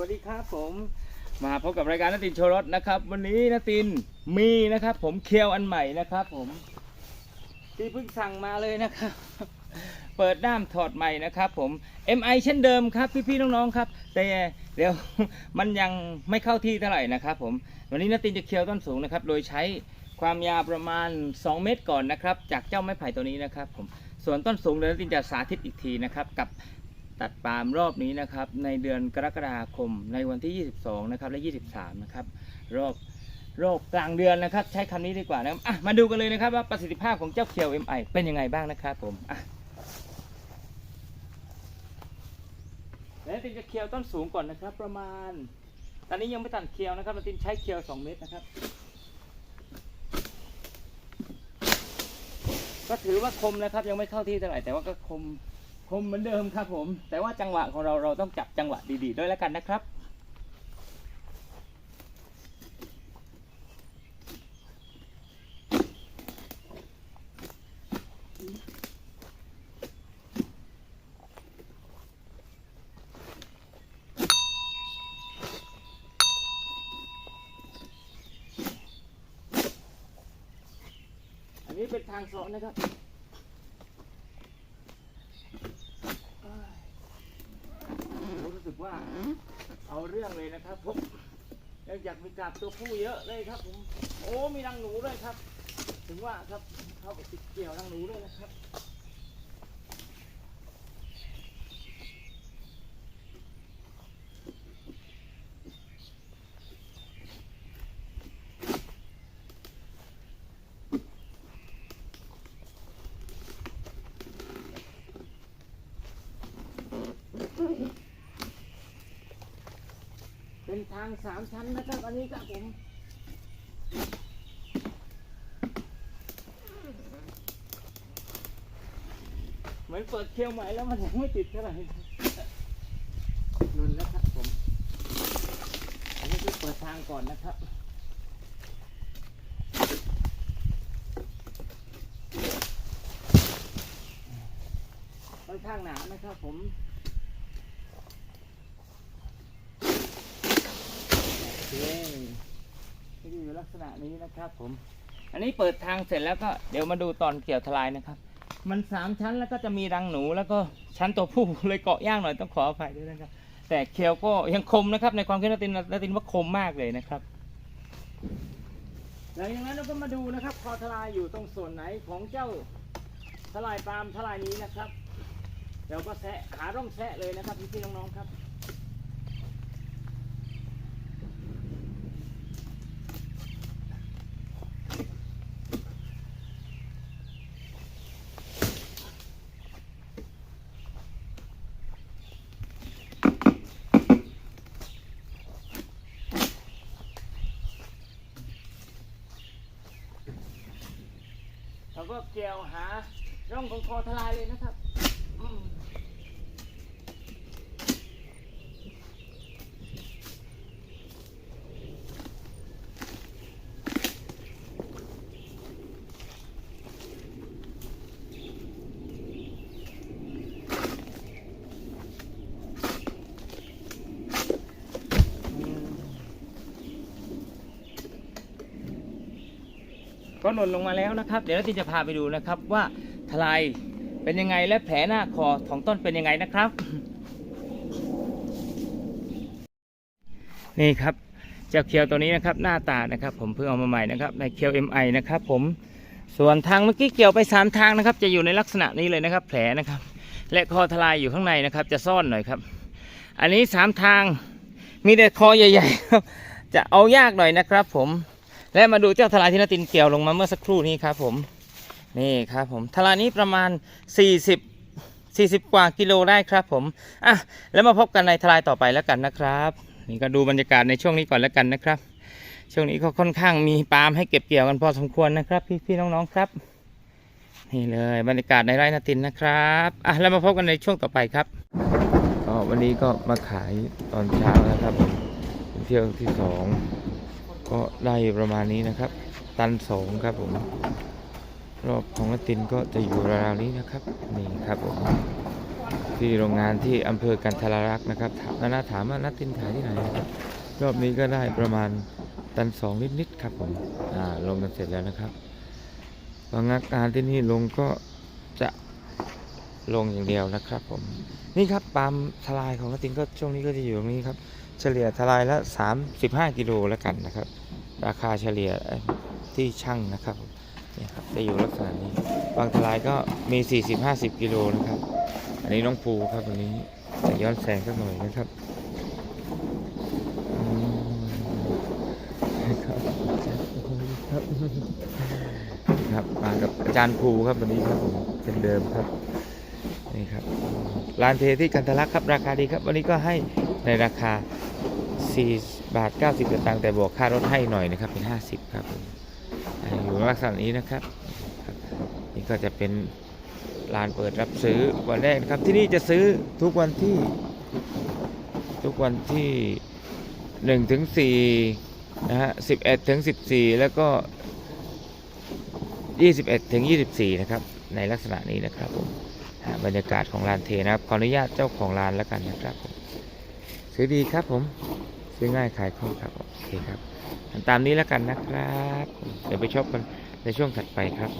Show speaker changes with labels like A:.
A: วัสดีครับผม มาพบกับรายการนตินโชรถนะครับ วันนี้นตินมีนะครับ ผมเคียวอันใหม่นะครับผม ที่เพิ่งสั่งมาเลยนะครับ เปิดด้ามถอดใหม่นะครับผม MI เช่นเดิมครับพี่ๆน้องๆครับ แต่เดี๋ยวมันยังไม่เข้าที่เท่าไหร่นะครับผม วันนี้นตินจะเคียวต้นสูงนะครับ โดยใช้ความยาวประมาณ 2 เมตรก่อนนะครับ จากเจ้าไม้ไผ่ตัวนี้นะครับผมส่วนต้นสูงเดี๋ยวนตินจะสาธิตอีกทีนะครับ กับ ตัดปาล์มรอบนี้นะครับ ในเดือนกรกฎาคมในวันที่ 22 นะครับ และ 23 นะครับ รอบรอบกลางเดือนนะครับ ใช้คำนี้ดีกว่านะครับอะมาดูกันเลยนะครับว่าประสิทธิภาพของเจ้าเคียว MI เป็นยังไงบ้างนะครับผมอะแล้วตินจะเคียวต้นสูงก่อนนะครับ ประมาณ ตอนนี้ยังไม่ตัดเคียวนะครับตินใช้เคียว 2 เมตรนะครับ ก็ถือว่าคมนะครับ ยังไม่เข้าที่เท่าไหร่แต่ว่าก็คม มเหมือนเดิมครับผม แต่ว่าจังหวะของเราเราต้องจับจังหวะดีๆ ด้วยแล้วกันนะครับ อันนี้เป็นทางสองนะครับ ผมรู้สึ กว่าเอาเรื่องเลยนะครับผมยังอยากมีกาบตัวผู้เยอะเลยครับผม โอ้มีรังหนูด้วยครับ ถึงว่าครับเข้าไปติดเกี่ยวรังหนูด้วยนะครับ เป็นทางสามชั้นนะครับอันนี้ครับผม เหมือนเปิดเคียวใหม่แล้วมันยังไม่ติดเท่าไหร่นุนนะครับผม อันนี้คือเปิดทางก่อนนะครับค่อนข้างหนานะครับผม โอเคนี่อยู่ลักษณะนี้นะครับผม อันนี้เปิดทางเสร็จแล้วก็เดี๋ยวมาดูตอนเกี่ยวทลายนะครับ มันสามชั้นแล้วก็จะมีรังหนูแล้วก็ชั้นตัวผู้เลยเกาะย่างหน่อยต้องขออภัยด้วยนะครับ แต่เคียวก็ยังคมนะครับ ในความคิดนตินนตินว่าคมมากเลยนะครับหลังจากนั้นเราก็มาดูนะครับคอทลายอยู่ตรงส่วนไหนของเจ้าทลายปาล์มทลายนี้นะครับเดี๋ยวก็แซะหาร่องแซะเลยนะครับพี่ๆน้องๆครับ แกวหาร่องของคอทลายเลยนะครับ ก็หล่นลงมาแล้วนะครับ เดี๋ยวเราจะพาไปดูนะครับว่าทลายเป็นยังไงและแผลหน้าคอของต้นเป็นยังไงนะครับ นี่ครับเจ้าเคียวตัวนี้นะครับหน้าตานะครับ ผมเพิ่งเอามาใหม่นะครับในเคียว MI นะครับ ผมส่วนทางเมื่อกี้เกี่ยวไปสามทางนะครับ จะอยู่ในลักษณะนี้เลยนะครับ แผลนะครับ และคอทลายอยู่ข้างในนะครับ จะซ่อนหน่อยครับ อันนี้สามทางมีแต่คอใหญ่ๆครับจะเอายากหน่อยนะครับผม และมาดูเจ้าทลายที่นาตินเกี่ยวลงมาเมื่อสักครู่นี้ครับผมนี่ครับผมทลายนี้ประมาณ 40 40 กว่ากิโลได้ครับผมอะแล้วมาพบกันในทลายต่อไปแล้วกันนะครับ นี่ก็ดูบรรยากาศในช่วงนี้ก่อนแล้วกันนะครับ ช่วงนี้ก็ค่อนข้างมีปาล์มให้เก็บเกี่ยวกันพอสมควรนะครับ พี่พี่น้องๆครับ นี่เลยบรรยากาศในไร่นาตินนะครับอะแล้วมาพบกันในช่วงต่อไปครับก็วันนี้ก็มาขายตอนเช้านะครับเที่ยวที่สอง ก็ได้ประมาณนี้นะครับ ตันสองครับผมรอบของละตินก็จะอยู่ราวๆนี้นะครับนี่ครับผมที่โรงงานที่อำเภอกันทรลักษ์นะครับถามนานาถามว่านัดตินขายที่ไหนครับรอบนี้ก็ได้ประมาณตันสองนิดๆครับผมอ่าลงกันเสร็จแล้วนะครับพนักงานที่นี่ลงก็ ลงอย่างเดียวนะครับผมนี่ครับปาล์มทลายของนัดตินก็ช่วงนี้ก็จะอยู่ตรงนี้ครับ เฉลี่ยทลายละ 35 กิโลแล้วกันนะครับ ราคาเฉลี่ยที่ช่างนะครับนี่ครับจะอยู่ลักษณะนี้บางทลายก็มี 40-50 กิโลนะครับ อันนี้น้องภูครับวันนี้จะย้อนแสงสักหน่อยนะครับอืมครับครับครับมากับอาจารย์ภูครับวันนี้ครับผมเป็นเดิมครับ นี่ครับลานเทที่กันทะลักครับราคาดีครับ วันนี้ก็ให้ในราคา 4 บาท 90สตางค์แต่บวกค่ารถให้หน่อยนะครับเป็น 50 ครับผมอ่าอยู่ลักษณะนี้นะครับ นี่ก็จะเป็นลานเปิดรับซื้อวันแรกครับที่นี่จะซื้อทุกวันที่ ทุกวันที่หนึ่งถึงสี่นะฮะสิบเอ็ดถึงสิบสี่แล้วก็ยี่สิบเอ็ดถึงยี่สิบสี่นะครับ ในลักษณะนี้นะครับผม บรรยากาศของลานเทนะครับ ขออนุญาตเจ้าของร้านแล้วกันนะครับผมซื้อดีครับผมซื้อง่ายขายคล่องครับโอเคครับตามนี้แล้วกันนะครับเดี๋ยวไปชอบกันในช่วงถัดไปครับ